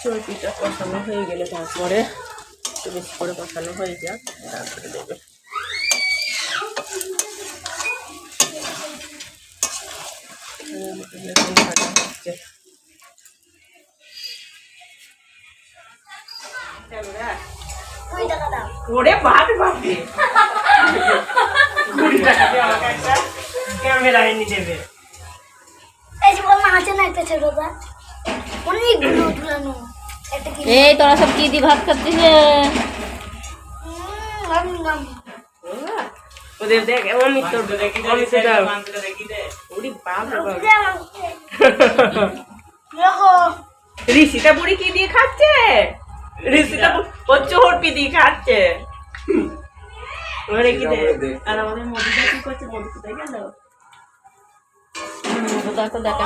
চর্বিটা কষানো হয়ে গেলে তারপরে একটু বেশি করে কষানো হয়ে যাক, তারপরে দেবে। ভাজা আমাকে একটা ক্যামেরা এনে দেবে এই যে বললাম আছে না একটা এই তোরা সব কি দি ভাত খাচ্ছিস ওদের দেখ ঋষিতা বুড়ি কি দিয়ে খাচ্ছে? ঋষিতা ও চোরপি দিয়ে খাচ্ছে। ওরে কি আর আমাদের মধুটা কি করছে? মধু কোথায় গেল? মধুদা তো দেখা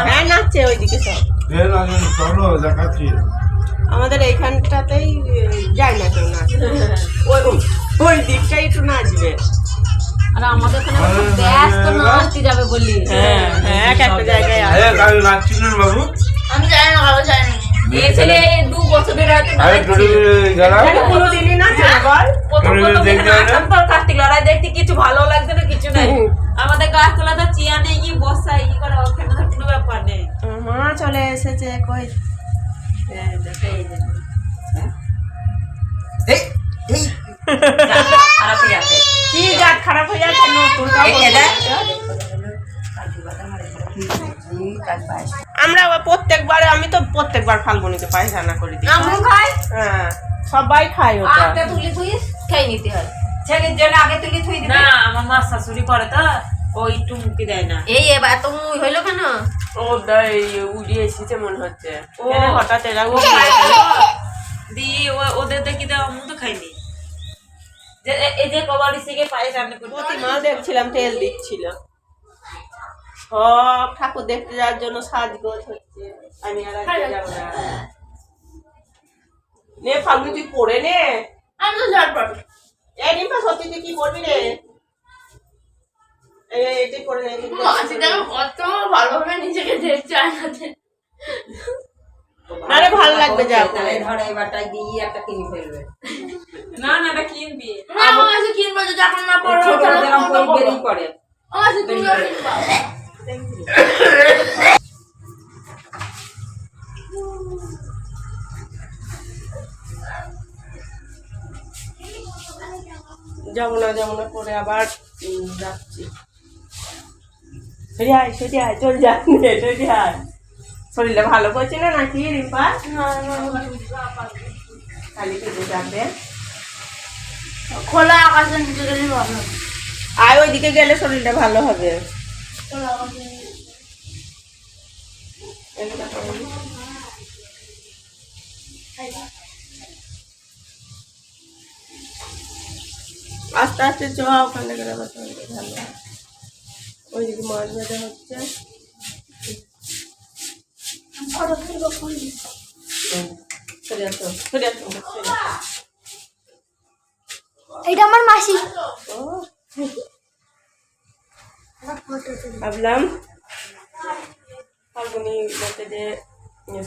হ্যাঁ নাচছে ওইদিকে সব। চলো দেখাচ্ছি আমাদের এইখানটাতেই যায় না কেউ নাচ ওই ওই দিকটাই একটু নাচবে। আর আমাদের এখানে আবার সব ব্যস্ত নাচতে যাবে বললি হ্যাঁ হ্যাঁ এক একটা জায়গায় বাবু। আমি জানি না জানি না। নাচছে। হয় তো কার্তিক লড়াই দেখতে কিছু ভালো লাগছে না কিছু নাই। আমাদের গাছতলা তো চিয়া নেই কি বর্ষা ই করে ওখানে তো কোনো ব্যাপার নেই। মা চলে এসেছে কই? হ্যাঁ, দেখো খারাপ হয়ে যাচ্ছে কি গাছ খারাপ হয়ে যাচ্ছে? নতুন আমরা আবার প্রত্যেকবার আমি তো প্রত্যেকবার ফাল্গুনিকে পায়েস রান্না করে দিই। আমু খাই? হ্যাঁ সবাই খায় ওটা। তুলি তুই খেয়ে নিতে হয়। ছেলের জন্য আগে তুলি থুই দিবি। না আমার মা শাশুড়ি করে তো ও একটু মুখে দেয় না। এই এবার তো মুই হইল কেন? ও দাই উড়িয়ে এসেছে মনে হচ্ছে। ও। কেন হঠাৎ এরা ও উড়িয়ে খায় এসেছে? তো। দিয়ে ওদের দেখি দেওয়া মুখ তো খাইনি যে এ- এই যে কবাডি শিখে পায়েস রান্না করি প্রতিমাও দেখছিলাম তেল দিচ্ছিল। সব ঠাকুর দেখতে যাওয়ার জন্য সাজগোজ হচ্ছে। আমি আর আজকে যাব না। নে ফাল্গুনি তুই পড়ে নে। আমি তো ঝটপট এই নিপা সত্যি তুই কি করবি রে? এটাই পড়ে নে কত ভালোভাবে নিজেকে দেখছে আয়নাতে না ভালো লাগবে যা না না এটা কিনবি। না আমার কাছে কিনবো যদি এখন না পড়ো তাহলে কোনটা আমার কাছে তুমিও কিনবা। যাব না যাব না করে আবার যাচ্ছি। সেটি আয় সেটি আয় চল যা। সেটি আয় শরীরটা ভালো করছে না নাকি রিম্পা? খালি পেটে যাবে। খোলা আকাশের নিচে গেলে আয় ওইদিকে গেলে শরীরটা ভালো হবে। আস্তে আস্তে চ ওখানে গেলে আবার ভালো ওইদিকে মাছ ভাজা হচ্ছে। এটা আমার মাসি। ভাবলাম, ফাল্গুনি বলতে যে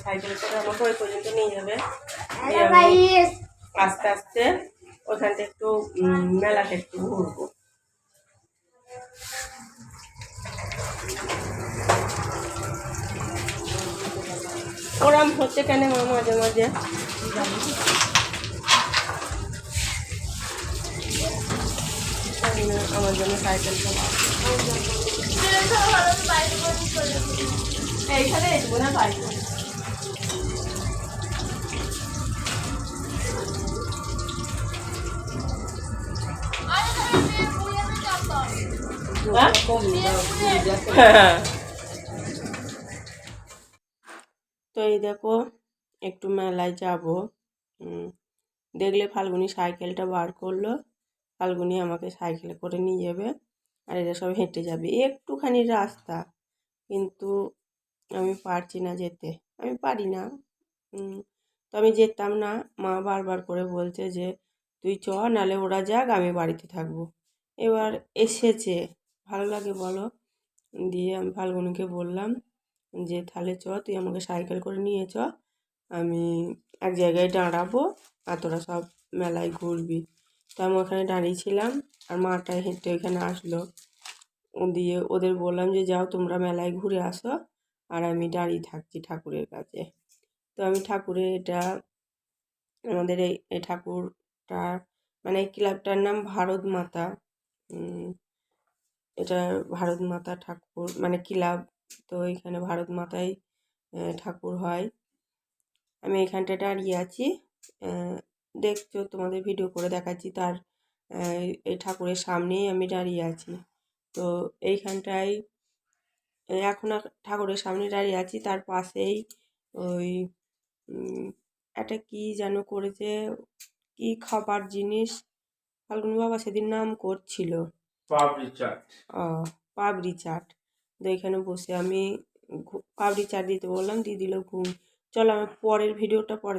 সাইকেল করে আমাকে ওই পর্যন্ত নিয়ে যাবে। আস্তে আস্তে ওখানটা একটু মেলাটা একটু ঘুরবো। ওরম হচ্ছে কেন মাঝে মাঝে জানি না, আমার জন্য সাইকেল এইখানে এসবো না বাইরে হ্যাঁ? তো এই দেখো একটু মেলায় যাব। দেখলে ফাল্গুনি সাইকেলটা বার করল। ফাল্গুনি আমাকে সাইকেলে করে নিয়ে যাবে। আর এরা সব হেঁটে যাবে। একটুখানি রাস্তা। কিন্তু আমি পারছি না যেতে। আমি পারি না। তো আমি যেতাম না। মা বারবার করে বলছে যে, তুই চ, নালে ওরা যাক, আমি বাড়িতে থাকব। এবার এসেছে। ভালো লাগে বলো? দিয়ে আমি ফাল্গুনিকে বললাম যে, তাহলে চ, তুই আমাকে সাইকেল করে নিয়ে চ। আমি এক জায়গায় দাঁড়াবো, আর তোরা সব মেলায় ঘুরবি। তো আমি ওখানে দাঁড়িয়েছিলাম আর মাটা হেঁটে ওইখানে আসলো। দিয়ে ওদের বললাম যে, যাও তোমরা মেলায় ঘুরে আসো আর আমি দাঁড়িয়ে থাকছি ঠাকুরের কাছে। তো আমি ঠাকুরের এটা, আমাদের এই এই ঠাকুরটা মানে ক্লাবটার নাম ভারত মাতা। এটা ভারত মাতা ঠাকুর মানে ক্লাব তো এখানে ভারত মাতাই ঠাকুর হয়। আমি এখানটা দাঁড়িয়ে আছি দেখছ তোমাদের ভিডিও করে দেখাচ্ছি। তার এই ঠাকুরের সামনেই আমি দাঁড়িয়ে আছি। তো এইখানটায় এখন ঠাকুরের সামনে দাঁড়িয়ে আছি। তার পাশেই ওই একটা কী যেন করেছে কী খাবার জিনিস ফাল্গুন বাবা সেদিন নাম করছিল। পাপড়ি চাট। ও পাবড়ি চাট। তো এখানে বসে আমি পাবড়ি চাট দিতে বললাম দিয়ে দিল ঘুম। চলো আমি পরের ভিডিওটা পরে